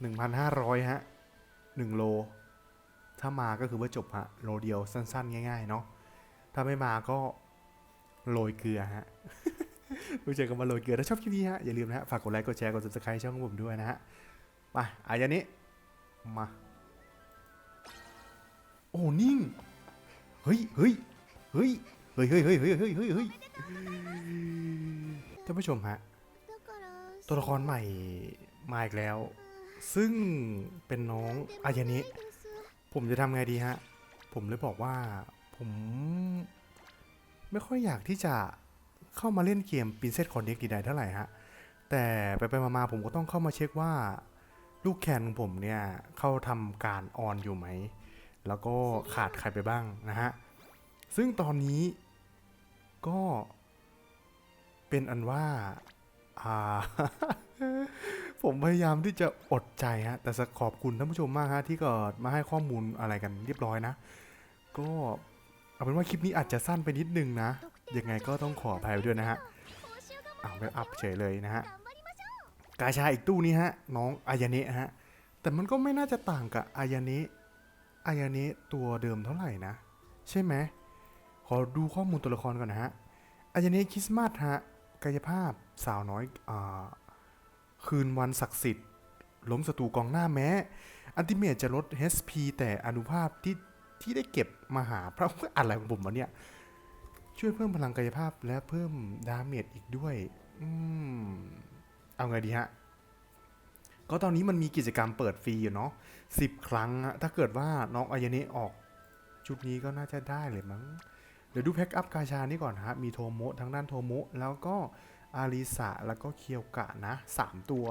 1,500 ฮะ 1 โล ถ้ามาก็คือว่าจบฮะ โลเดียวสั้นๆ ง่าย ๆ เนาะถ้าไม่มาก็โรยเกลือฮะรู้จักกันมาโรยเกลือ ถ้าชอบคลิปนี้ฮะ อย่าลืมนะฮะ ฝากกดไลค์ กดแชร์ กด subscribe ช่องของผมด้วยนะฮะ ไปอายานี้มา โอ้ นิ่ง เฮ้ยเฮ้ยเฮ้ยเฮ้ยเฮ้ยเฮ้ยเฮ้ยเฮ้ยเฮ้ยเฮ้ยท่านผู้ชมฮะ ตัวละครใหม่มาอีกแล้ว ซึ่งเป็นน้องอายานิผมจะทำไงดีฮะ ผมเลยบอกว่าผมไม่ค่อยอยากที่จะเข้ามาเล่นเกม Princess Connect ดีๆเท่าไหร่ฮะ แต่ไปไปๆมาๆผมก็ต้องเข้ามาเช็คว่าลูกแคนของผมเนี่ยเข้าทำการออนอยู่ไหม แล้วก็ขาดใครไปบ้างนะฮะ ซึ่งตอนนี้ก็เป็นอันว่า อ่า ผมพยายามที่จะอดใจฮะ แต่สขอบคุณท่านผู้ชมมากฮะ ที่ก็มาให้ข้อมูลอะไรกันเรียบร้อยนะ ก็เอาเป็นว่าคลิปนี้อาจจะสั้นไปนิดนึงนะ ยังไงก็ต้องขออภัยด้วยนะฮะเอาไปอัพเฉยเลยนะฮะ กาชาอีกตู้นี้ฮะ น้องอายาเนะฮะ แต่มันก็ไม่น่าจะต่างกับอายาเนะอายาเนะตัวเดิมเท่าไหร่นะ ใช่ไหมขอดูข้อมูลตัวละครก่อนนะฮะอายาเนะคริสต์มาสฮะ กายภาพสาวน้อยอ่า คืนวันศักดิ์สิทธิ์ ล้มศัตรูกองหน้าแม้ อันติเมตจะลด HP แต่อนุภาพที่ที่ได้เก็บมาหาพระอะไรของผมวะเนี่ย ช่วยเพิ่มพลังกายภาพและเพิ่มดาเมจอีกด้วย อืม เอาไงดีฮะ ก็ตอนนี้มันมีกิจกรรมเปิดฟรีอยู่เนาะสิบครั้งอะถ้าเกิดว่าน้องอายเนะออกชุดนี้ก็น่าจะได้เลยมั้ง เดี๋ยวดูแพ็กอัพกาชานี่ก่อนฮะ มีโทโมะทั้งด้านโทโมะแล้วก็ อาริสะแล้วก็เคียวกะนะสามตัว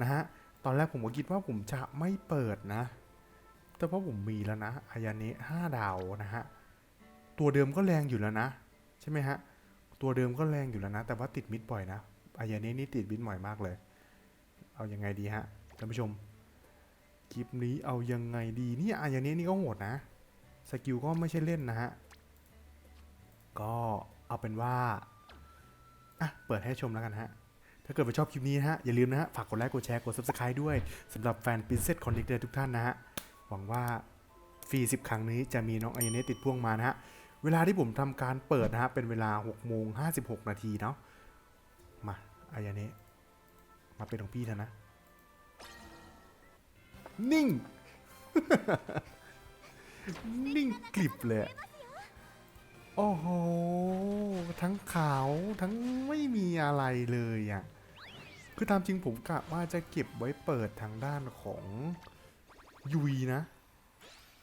นะฮะ ตอนแรกผมก็คิดว่าผมจะไม่เปิดนะ แต่เพราะผมมีแล้วนะอายาเนะห้าดาวนะฮะ ตัวเดิมก็แรงอยู่แล้วนะ ใช่ไหมฮะ ตัวเดิมก็แรงอยู่แล้วนะ แต่ว่าติดมิดบ่อยนะอายาเนะนี่ติดมิดบ่อยมากเลย เอายังไงดีฮะท่านผู้ชมคลิปนี้เอายังไงดีนี่อายาเนะนี่ก็โหดนะ สกิลก็ไม่ใช่เล่นนะฮะ ก็เอาเป็นว่า อะเปิดให้ชมแล้วกันฮะ ถ้าเกิดว่าชอบคลิปนี้นะฮะ อย่าลืมนะฮะ ฝากกดไลค์ กดแชร์ กด subscribe ด้วยสำหรับแฟน Princess Connect ทุกท่านนะฮะ หวังว่าฟรี 10 ครั้งนี้จะมีน้องไอยาเนะติดพ่วงมานะฮะ เวลาที่ผมทำการเปิดนะฮะ เป็นเวลา6โมง56 นาทีเนาะ มาไอยาเนะมาเป็นของพี่เถอะนะ นิ่ง นิ่งกลิบเลยอะ โอ้โห ทั้งขาวทั้งไม่มีอะไรเลยอะ คือตามจริงผมกะว่าจะเก็บไว้เปิดทางด้านของยุยนะ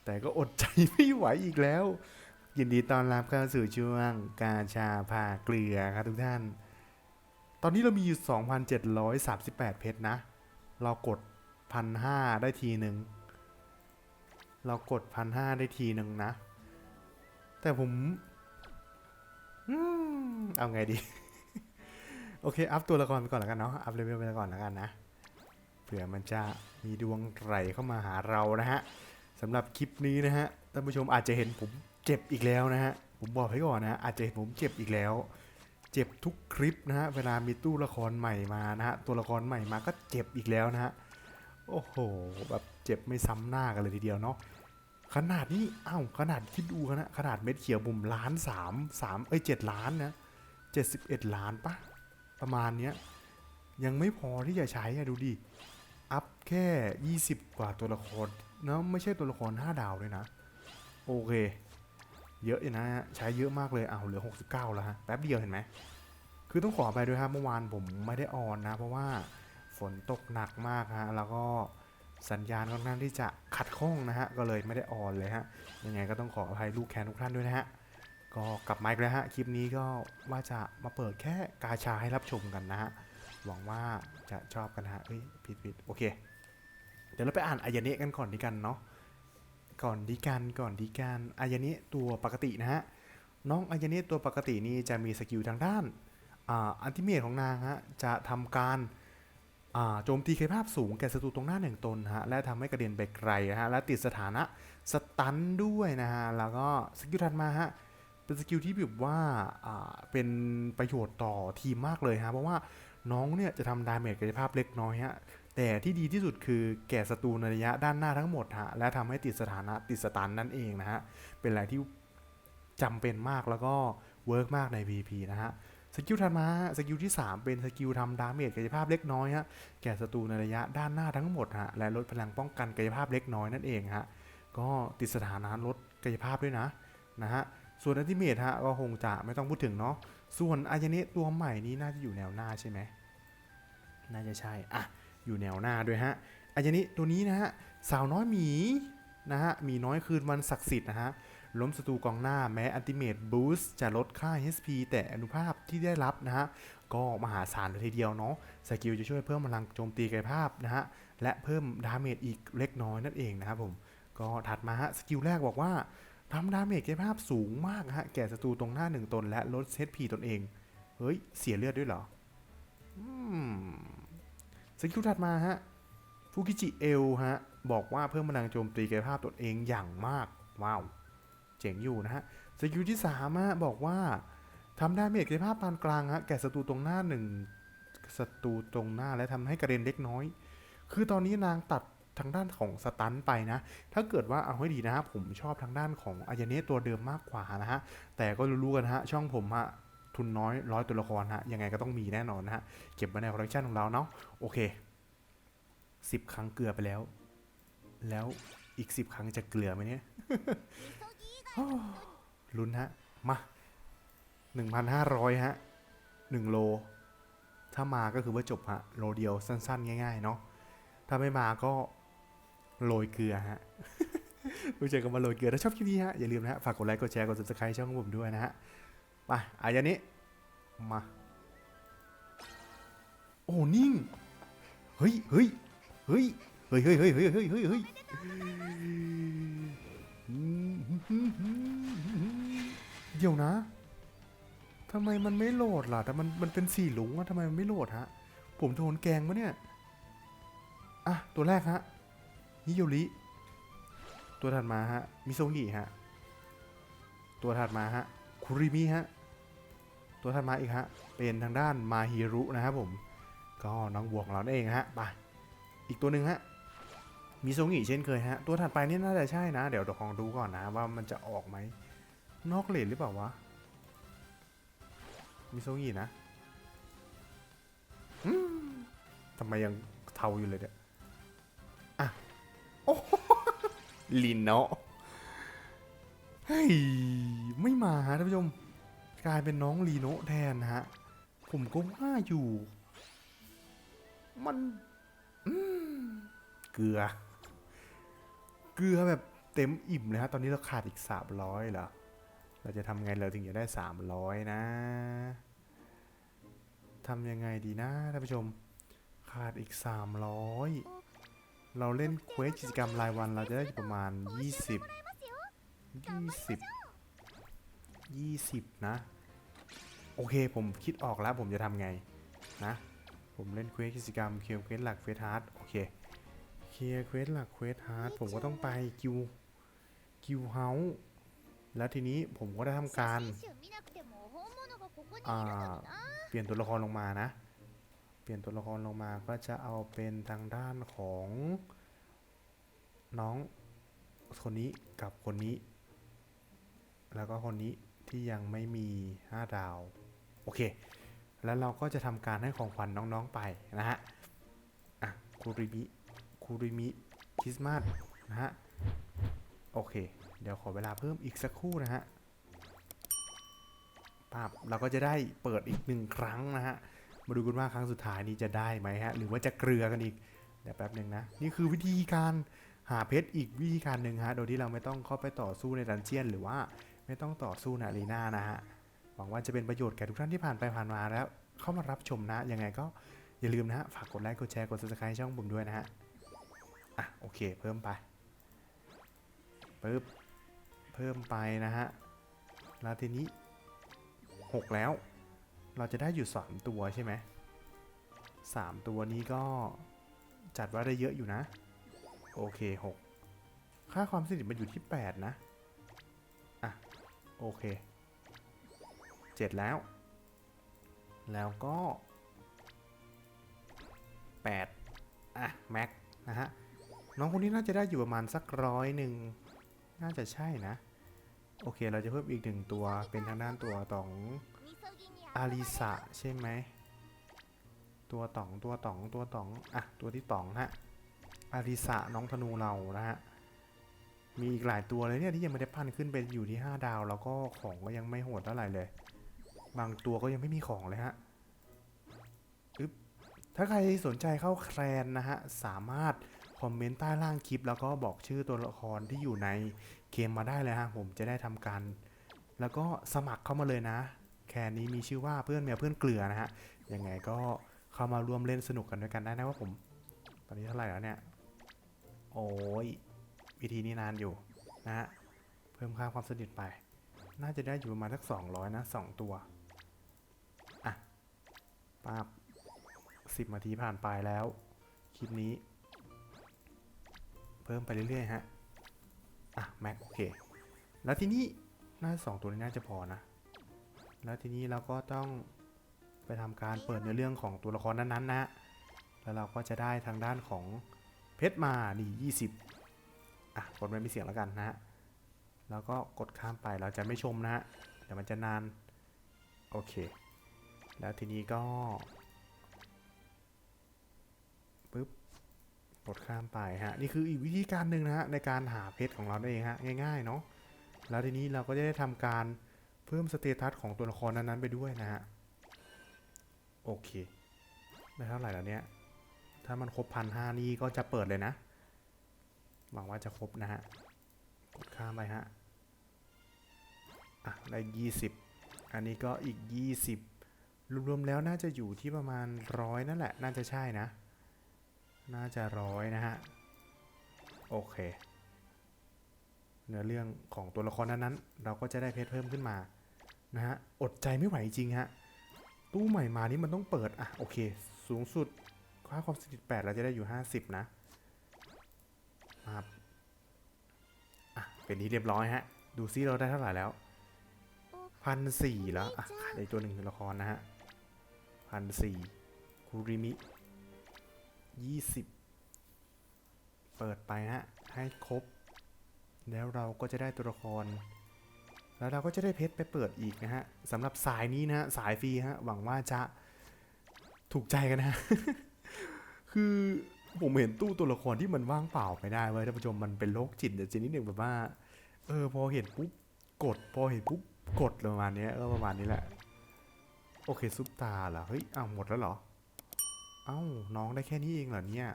แต่ก็อดใจไม่ไหวอีกแล้ว ยินดีตอนรับเข้าสู่ช่วงกาชาพาเกลือครับทุกท่าน ตอนนี้เรามีอยู่ 2,738 เพชรนะ เรากด 1,500 ได้ทีหนึ่ง เรากด 1,500 ได้ทีหนึ่งนะ แต่ผม เอาไงดี โอเค อัพตัวละครไปก่อนแล้วกันเนาะ อัพเลเวลไปก่อนแล้วกันนะ เผื่อมันจะมีดวงไหลเข้ามาหาเรานะฮะสำหรับคลิปนี้นะฮะ ท่านผู้ชมอาจจะเห็นผมเจ็บอีกแล้วนะฮะ ผมบอกให้ก่อนนะฮะอาจจะเห็นผมเจ็บอีกแล้ว เจ็บทุกคลิปนะฮะ เวลามีตู้ละครใหม่มานะฮะ ตัวละครใหม่มาก็เจ็บอีกแล้วนะฮะ โอ้โห แบบเจ็บไม่ซ้ำหน้ากันเลยทีเดียวเนาะ ขนาดนี้อ้าวขนาดคิดดูนะขนาดเม็ดเขียวบุ่มล้านสามสามเอ้ยเจ็ดล้านนะเจ็ดสิบเอ็ดล้านปะประมาณเนี้ยยังไม่พอที่จะใช้อะดูดิ อัพแค่ยี่สิบกว่าตัวละครนะไม่ใช่ตัวละครห้าดาวเลยนะ โอเค เยอะอยู่นะฮะใช้เยอะมากเลยเอ้าวเหลือหกสิบเก้าแล้วฮะ แป๊บเดียวเห็นไหม คือต้องขอไปด้วยครับเมื่อวานผมไม่ได้ออนนะ เพราะว่าฝนตกหนักมากฮะ แล้วก็ สัญญาณค่อนข้างที่จะขัดข้องนะฮะ ก็เลยไม่ได้ออนเลยฮะ ยังไงก็ต้องขออภัยลูกแคนทุกท่านด้วยนะฮะ ก็กลับมาอีกแล้วฮะ คลิปนี้ก็ว่าจะมาเปิดแค่กาชาให้รับชมกันนะฮะ หวังว่าจะชอบกันฮะเอ้ยผิดผิดโอเค เดี๋ยวเราไปอ่านอายเนะกันก่อนดีกันเนาะ ก่อนดีกันก่อนดีกันอายเนะตัวปกตินะฮะ น้องอายเนะตัวปกตินี่จะมีสกิลทางด้านอ่าอันติเมทของนางฮะ จะทำการ โจมตีกายภาพสูงแก่ศัตรูตรงหน้าหนึ่งตนฮะและทำให้กระเด็นไปไกลฮะและติดสถานะสตันด้วยนะฮะแล้วก็สกิลถัดมาฮะเป็นสกิลที่แบบว่าเป็นประโยชน์ต่อทีมมากเลยฮะเพราะว่าน้องเนี่ยจะทำดาเมจกายภาพเล็กน้อยฮะแต่ที่ดีที่สุดคือแก่ศัตรูในระยะด้านหน้าทั้งหมดฮะและทำให้ติดสถานะติดสตันนั่นเองนะฮะเป็นอะไรที่จำเป็นมากแล้วก็เวิร์กมากใน VP นะฮะ สกิลถัดมาสกิลที่ 3 เป็นสกิลทำดาเมจกายภาพเล็กน้อยฮะแก่ศัตรูในระยะด้านหน้าทั้งหมดฮะและลดพลังป้องกันกายภาพเล็กน้อยนั่นเองฮะก็ติดสถานะลดกายภาพด้วยนะนะฮะส่วนอัลติเมทฮะก็คงจะไม่ต้องพูดถึงเนาะส่วนอายเนะตัวใหม่นี้น่าจะอยู่แนวหน้าใช่ไหมน่าจะใช่อะอยู่แนวหน้าด้วยฮะอายเนะตัวนี้นะฮะสาวน้อยหมีนะฮะหมีน้อยคืนวันศักดิ์สิทธิ์นะฮะ ล้มศัตรูกองหน้าแม้อั l ติเม e บูสจะลดค่า HP แต่อนุภาพที่ได้รับนะฮะ ก็มหาศาลเลยทีเดียวเนาะสกิลจะช่วยเพิ่มพลังโจมตีกายภาพนะฮะ และเพิ่มดาเมจอีกเล็กน้อยนั่นเองนะครับผม ก็ถัดมาฮะสกิลแรกบอกว่าทำดาเมจกายภาพสูงมากฮะแก่ศัตรูตรงหน้า1ตนและลด HP ตนเอง เฮ้ย เสียเลือดด้วยเหรอสกิลถัดมาฮะฟูกิจิเอลฮะบอกว่าเพิ่มพลังโจมตีกายภาพตนเองอย่างมาก ว้าว เจ๋งอยู่นะฮะสกิลที่สามะบอกว่าทำได้เมจกายภาพปานกลางฮะแก่ศัตรูตรงหน้าหนึ่งศัตรูตรงหน้าและทำให้กระเด็นเล็กน้อย คือตอนนี้นางตัดทางด้านของสตันไปนะ ถ้าเกิดว่าเอาให้ดีนะฮะผมชอบทางด้านของอายเนะตัวเดิมมากกว่านะฮะ แต่ก็รู้ๆกันฮะ ช่องผมฮะ ทุนน้อยร้อยตัวละครฮะ ยังไงก็ต้องมีแน่นอนนะฮะ เก็บไว้ในคอลเลคชันของเราเนาะ โอเคสิบครั้งเกลือไปแล้ว แล้วอีกสิบครั้งจะเกลือไหมเนี่ย ลุ้นฮะ มาหนึ่งพันห้าร้อยฮะหนึ่งโล ถ้ามาก็คือว่าจบฮะ โลเดียวสั้นๆ ง่าย ๆ เนาะ ถ้าไม่มาก็โรยเกลือฮะรู้จักกันมาโรยเกลือ ถ้าชอบคลิปนี้ฮะ อย่าลืมนะฮะ ฝากกดไลค์ กดแชร์ กด subscribe ช่องของผมด้วยนะฮะ ไปอายานี้ มา โอ้ นิ่ง เฮ้ยเฮ้ยเฮ้ยเฮ้ยเฮ้ยเฮ้ยเฮ้ยเฮ้ย เดี๋ยวนะทำไมมันไม่โหลดล่ะ แต่มันมันเป็นสี่หลุงอะทำไมมันไม่โหลดฮะ ผมโดนแกงปะเนี่ย อะ ตัวแรกฮะฮิโยริ ตัวถัดมาฮะ มิโซงิฮะ ตัวถัดมาฮะ คุริมิฮะ ตัวถัดมาอีกฮะ เป็นทางด้านมาฮิรุนะครับผม ก็น้องบวกเราเองฮะ ไป อีกตัวหนึ่งฮะ มิโซงิเช่นเคยฮะ ตัวถัดไปนี่น่าจะใช่นะ เดี๋ยวเดี๋ยวลองดูก่อนนะว่ามันจะออกไหม นอกเลนหรือเปล่าวะ มิโซงินะทำไมยังเทาอยู่เลยเนี่ยอะ โอ้ลินเนาะเฮ้ย ไม่มาฮะท่านผู้ชม กลายเป็นน้องลีโนแทนนะฮะ ผมก็ว่าอยู่ มันอืมเกลือ เกลือแบบเต็มอิ่มเลยฮะ ตอนนี้เราขาดอีกสามร้อยเหรอ เราจะทำไงเราถึงจะได้สามร้อยนะ ทำยังไงดีนะท่านผู้ชม ขาดอีกสามร้อยเราเล่นเควสกิจกรรมรายวันเราจะได้ประมาณยี่สิบยี่สิบยี่สิบนะ โอเคผมคิดออกแล้วผมจะทำไงนะ ผมเล่นเควสกิจกรรมเคลียร์เควสหลักเควสฮาร์ดโอเค เคลียร์เควสหลักเควสฮาร์ดผมก็ต้องไปคิวคิวเฮาส์แล้วทีนี้ผมก็ได้ทำการอ่าเปลี่ยนตัวละครลงมานะ เปลี่ยนตัวละครลงมาก็จะเอาเป็นทางด้านของ น้องคนนี้กับคนนี้ แล้วก็คนนี้ที่ยังไม่มี 5 ดาว โอเค แล้วเราก็จะทำการให้ของขวัญน้องๆไปนะฮะ อะคูริมิ คูริมิคริสต์มาสนะฮะ โอเค เดี๋ยวขอเวลาเพิ่มอีกสักครู่นะฮะภาพเราก็จะได้เปิดอีกหนึ่งครั้งนะฮะ มาดูกันว่าครั้งสุดท้ายนี้จะได้ไหมฮะ หรือว่าจะเกลือกันอีก เดี๋ยวแป๊บหนึ่งนะ นี่คือวิธีการหาเพชรอีกวิธีการหนึ่งฮะ โดยที่เราไม่ต้องเข้าไปต่อสู้ในดันเจียน หรือว่าไม่ต้องต่อสู้ในอารีนานะฮะ หวังว่าจะเป็นประโยชน์แก่ทุกท่านที่ผ่านไปผ่านมาแล้ว เข้ามารับชมนะ ยังไงก็อย่าลืมนะฮะ ฝากกดไลค์ กดแชร์ กด subscribe ช่องผมด้วยนะฮะ อะโอเคเพิ่มไปปึ๊บเพิ่มไปนะฮะแล้วทีนี้หกแล้ว เราจะได้อยู่สามตัวใช่ไหมสามตัวนี้ก็จัดว่าได้เยอะอยู่นะ โอเคหกค่าความสนิทมันอยู่ที่แปดนะ อะ โอเคเจ็ดแล้ว แล้วก็แปดอะ แม็กนะฮะ น้องคนนี้น่าจะได้อยู่ประมาณสักร้อยหนึ่ง น่าจะใช่นะ โอเค เราจะเพิ่มอีกหนึ่งตัว เป็นทางด้านตัวตองอาริสะใช่ไหม ตัวตอง ตัวตอง ตัวตอง อะ ตัวที่ตองฮะ อาริสะน้องธนูเรานะฮะ มีอีกหลายตัวเลยเนี่ยที่ยังไม่ได้ปั้นขึ้นไปอยู่ที่ 5 ดาว แล้วก็ของก็ยังไม่โหดเท่าไหร่เลย บางตัวก็ยังไม่มีของเลยฮะอึ๊บถ้าใครสนใจเข้าแคลนนะฮะ สามารถ คอมเมนต์ใต้ล่างคลิป แล้วก็บอกชื่อตัวละครที่อยู่ในเกมมาได้เลยฮะผมจะได้ทำการ แล้วก็สมัครเข้ามาเลยนะ แคนนี้มีชื่อว่าเพื่อนแมวเพื่อนเกลือนะฮะยังไงก็เข้ามาร่วมเล่นสนุกกันด้วยกันได้นะว่าผม ตอนนี้เท่าไหร่แล้วเนี่ย โอ้ยวิธีนี้นานอยู่นะฮะเพิ่มค่าความสนิทไป น่าจะได้อยู่ประมาณสักสองร้อยนะสองตัวอะป้าบสิบนาทีผ่านไปแล้วคลิปนี้ เพิ่มไปเรื่อยๆฮะ อะแม็กโอเค แล้วทีนี้น่าสองตัวนี้น่าจะพอนะ แล้วทีนี้เราก็ต้องไปทำการเปิดในเรื่องของตัวละครนั้นๆนะ แล้วเราก็จะได้ทางด้านของเพชรมานี่ยี่สิบอะกดไม่มีเสียงแล้วกันนะฮะ แล้วก็กดข้ามไปเราจะไม่ชมนะฮะเดี๋ยวมันจะนาน โอเค แล้วทีนี้ก็ปึ๊บ กดข้ามไปฮะ นี่คืออีกวิธีการหนึ่งนะฮะในการหาเพชรของเราเองฮะง่ายๆเนาะแล้วทีนี้เราก็จะได้ทำการเพิ่มสเตตัสของตัวละครนั้นๆไปด้วยนะฮะโอเคได้เท่าไหร่แล้วเนี่ย ถ้ามันครบพันห้านี่ก็จะเปิดเลยนะ หวังว่าจะครบนะฮะ กดข้ามไปฮะ อะ ได้ยี่สิบ อันนี้ก็อีกยี่สิบรวมๆแล้วน่าจะอยู่ที่ประมาณร้อยนั่นแหละ น่าจะใช่นะ น่าจะร้อยนะฮะ โอเค เนื้อเรื่องของตัวละครนั้นๆ เราก็จะได้เพชรเพิ่มขึ้นมานะฮะ อดใจไม่ไหวจริงฮะ ตู้ใหม่มานี่มันต้องเปิด อะ โอเค สูงสุดค่าความสนิท8เราจะได้อยู่ 50 นะมาอะ เป็นนี้เรียบร้อยฮะ ดูซิเราได้เท่าไหร่แล้วพันสี่แล้ว อะขาดอีกตัวหนึ่งละครนะฮะพันสี่คูริมิ ยี่สิบเปิดไปฮะ ให้ครบ แล้วเราก็จะได้ตัวละคร แล้วเราก็จะได้เพชรไปเปิดอีกนะฮะสำหรับสายนี้นะฮะ สายฟรีฮะ หวังว่าจะถูกใจกันนะฮะคือผมเห็นตู้ตัวละครที่มันว่างเปล่าไปได้เว้ยท่านผู้ชมมันเป็นโรคจิตแต่ชนิดหนึ่งแบบว่า เออ พอเห็นปุ๊บกด พอเห็นปุ๊บกดประมาณนี้ก็ประมาณนี้แหละ โอเคซุปตาเหรอ เฮ้ยอ้าวหมดแล้วเหรอ เอ้า น้องได้แค่นี้เองเหรอเนี่ย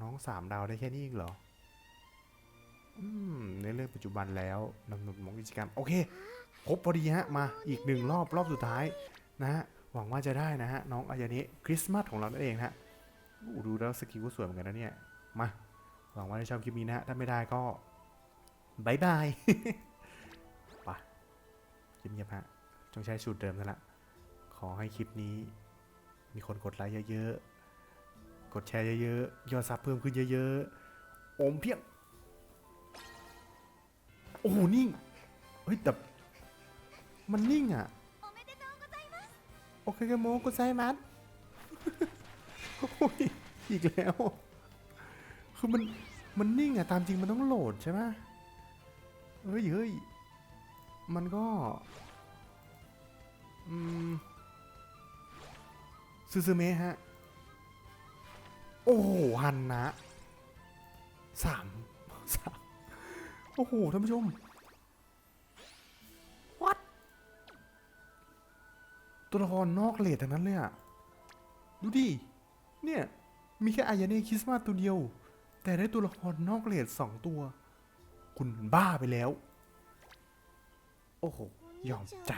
น้องสามดาวได้แค่นี้เองเหรอ อืม ในเรื่องปัจจุบันแล้วดำเนินมองกิจกรรม โอเค ครบพอดีฮะ มา อีกหนึ่งรอบ รอบสุดท้ายนะฮะ หวังว่าจะได้นะฮะ น้องอายานิคริสต์มาสของเรานั่นเองฮะดูแล้วสกิลก็สวยเหมือนกันนะเนี่ย มา หวังว่าจะชอบคลิปนี้นะฮะ ถ้าไม่ได้ก็บายบายไปเงียบๆฮะจงใช้สูตรเดิมนั่นแหละขอให้คลิปนี้ มีคนกดไลค์เยอะๆ กดแชร์เยอะๆ ยอดซับเพิ่มขึ้นเยอะๆอมเพียง โอ้โหนิ่ง เฮ้ยแต่มันนิ่งอะ โอเคกโมกุไซมัสโอ้ยอีกแล้ว คือมัน มันนิ่งอะ ตามจริงมันต้องโหลดใช่ไหมเฮ้ยเฮ้ยมันก็ อืม ซูซูเมะฮะ โอ้โหฮันนะสามสามโอ้โห ท่านผู้ชม what ตัวละครนอกเลททั้งนั้นเลยอะดูดิ เนี่ย มีแค่อายาเน่คริสต์มาสตัวเดียว แต่ได้ตัวละครนอกเลทสองตัว คุณบ้าไปแล้ว โอ้โห ยอมใจ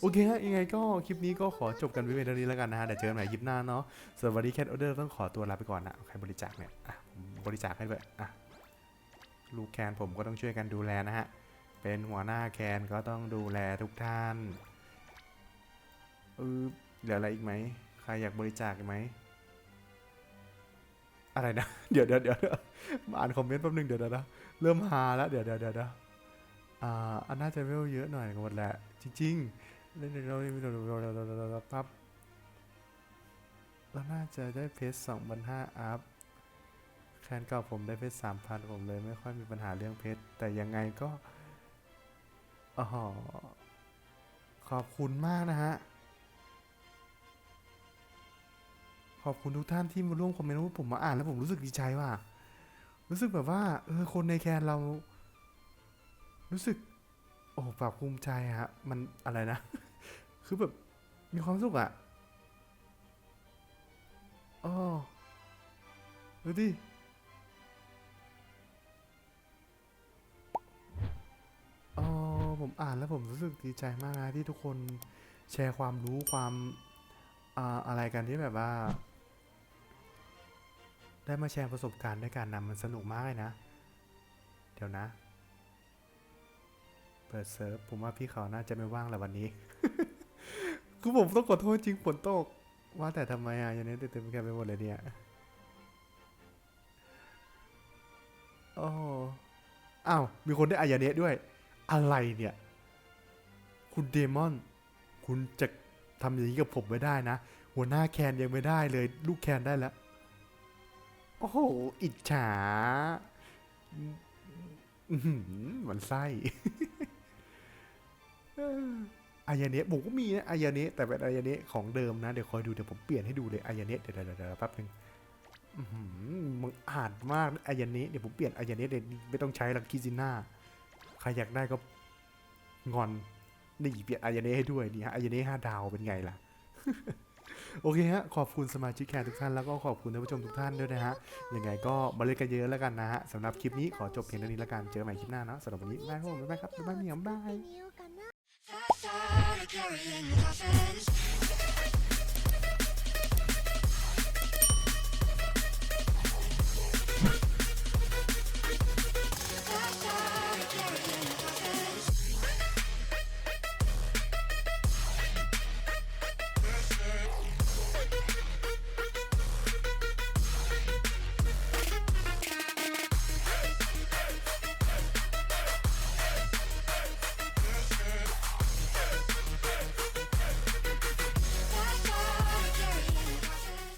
โอเคฮะยังไงก็คลิปนี้ก็ขอจบกันไว้เป็นเท่านี้แล้วกันนะฮะเดี๋ยวเจอกันใหม่คลิปหน้าเนาะสวัสดีแคทออเดอร์ต้องขอตัวลาไปก่อนนะใครบริจาคเนี่ยอะบริจาคให้ด้วยอะลูกแคนผมก็ต้องช่วยกันดูแลนะฮะเป็นหัวหน้าแคนก็ต้องดูแลทุกท่านเออเหลืออะไรอีกไหมใครอยากบริจาคไหมอะไรนะเดี๋ยวเดี๋ยวเดี๋ยวมาอ่านคอมเมนต์แป๊บนึงเดี๋ยวเดี๋ยวนะเริ่มฮาแล้วเดี๋ยวเดี๋ยวเดี๋ยวเดี๋ยวอ่าอันน่าจะเวลเยอะหน่อยกันหมดแหละจริง ๆ เล่นเราเล่นเราเราเราเราปั๊บแล้วน่าจะได้เพชรสองพันห้าอัพแคนเก่าผมได้เพชรสามพันผมเลยไม่ค่อยมีปัญหาเรื่องเพชรแต่ยังไงก็อ๋อขอบคุณมากนะฮะ ขอบคุณทุกท่านที่มาร่วมคอมเมนต์ว่าผมมาอ่านแล้วผมรู้สึกดีใจว่ะรู้สึกแบบว่าเออคนในแคนเรา รู้สึก โอ้ปรับภูมิใจฮะ มันอะไรนะ คือแบบมีความสุขอะอ๋อดูดิอ๋อผมอ่านแล้วผมรู้สึกดีใจมากนะที่ทุกคนแชร์ความรู้ความอ่าอะไรกันที่แบบว่า ได้มาแชร์ประสบการณ์ด้วยกันนะมันสนุกมากเลยนะ เดี๋ยวนะ เปิดเซิร์ฟผมว่าพี่เขาน่าจะไม่ว่างแหละวันนี้ คือผมต้องขอโทษจริงฝนตก ว่าแต่ทำไมอะยังนี้เต็มๆกันไปหมดเลยเนี่ย โอ้อ้าว มีคนได้อายาเนะด้วย อะไรเนี่ย คุณเดมอน คุณจะทำอย่างนี้กับผมไม่ได้นะ หัวหน้าแคนยังไม่ได้เลย ลูกแคนได้แล้ว โอ้โห อิจฉาอือหือเหมือนไส้ อออายาเนะผมก็มีนะอายาเนะแต่เป็นอายาเนะของเดิมนะ เดี๋ยวคอยดู เดี๋ยวผมเปลี่ยนให้ดูเลยอายาเนะเดี๋ยวเดี๋ยวแป๊บนึงมึงอ่านมากอายาเนะเดี๋ยวผมเปลี่ยนอายาเนะเดี๋ยวไม่ต้องใช้ลักคิซิน่าใครอยากได้ก็งอนนี่เปลี่ยนอายาเนะให้ด้วยนี่ฮะอายาเนะห้าดาวเป็นไงล่ะโอเคฮะ ขอบคุณสมาชิกแคร์ทุกท่านแล้วก็ขอบคุณท่านผู้ชมทุกท่านด้วยนะฮะ ยังไงก็มาเล่นกันเยอะแล้วกันนะฮะสำหรับคลิปนี้ขอจบเพียงเท่านี้แล้วกัน เจอกันใหม่คลิปหน้าเนาะสำหรับวันนี้บ๊ายบายครับบ๊ายบายเหมียวบาย carrying nothing.